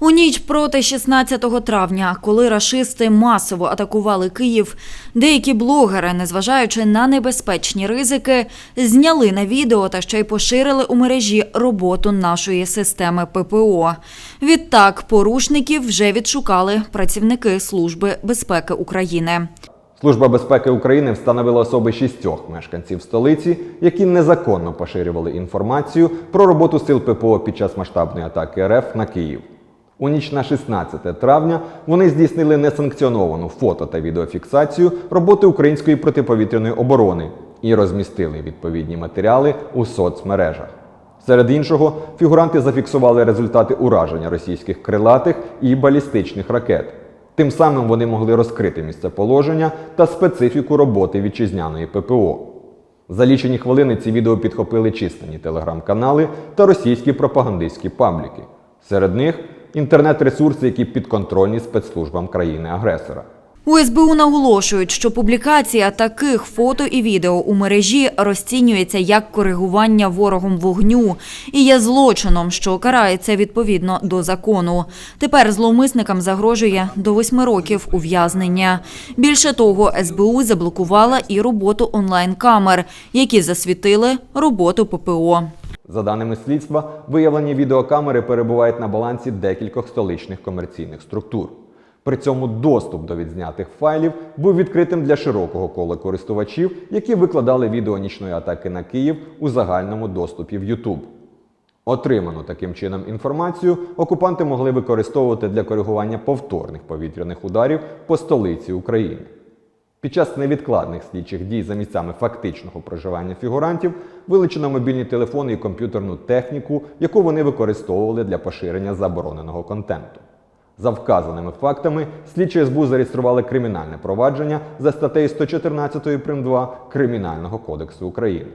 У ніч проти 16 травня, коли рашисти масово атакували Київ, деякі блогери, незважаючи на небезпечні ризики, зняли на відео та ще й поширили у мережі роботу нашої системи ППО. Відтак порушників вже відшукали працівники Служби безпеки України. Служба безпеки України встановила особи шістьох мешканців столиці, які незаконно поширювали інформацію про роботу сил ППО під час масштабної атаки РФ на Київ. У ніч на 16 травня вони здійснили несанкціоновану фото та відеофіксацію роботи української протиповітряної оборони і розмістили відповідні матеріали у соцмережах. Серед іншого, фігуранти зафіксували результати ураження російських крилатих і балістичних ракет. Тим самим вони могли розкрити місцеположення та специфіку роботи вітчизняної ППО. За лічені хвилини ці відео підхопили численні телеграм-канали та російські пропагандистські пабліки. Серед них інтернет-ресурси, які підконтрольні спецслужбам країни-агресора. У СБУ наголошують, що публікація таких фото і відео у мережі розцінюється як коригування ворогом вогню і є злочином, що карається відповідно до закону. Тепер зловмисникам загрожує до восьми років ув'язнення. Більше того, СБУ заблокувала і роботу онлайн-камер, які засвітили роботу ППО. За даними слідства, виявлені відеокамери перебувають на балансі декількох столичних комерційних структур. При цьому доступ до відзнятих файлів був відкритим для широкого кола користувачів, які викладали відео нічної атаки на Київ у загальному доступі в YouTube. Отриману таким чином інформацію окупанти могли використовувати для коригування повторних повітряних ударів по столиці України. Під час невідкладних слідчих дій за місцями фактичного проживання фігурантів вилучено мобільні телефони і комп'ютерну техніку, яку вони використовували для поширення забороненого контенту. За вказаними фактами, слідчі СБУ зареєстрували кримінальне провадження за статтею 114 прим. 2 Кримінального кодексу України.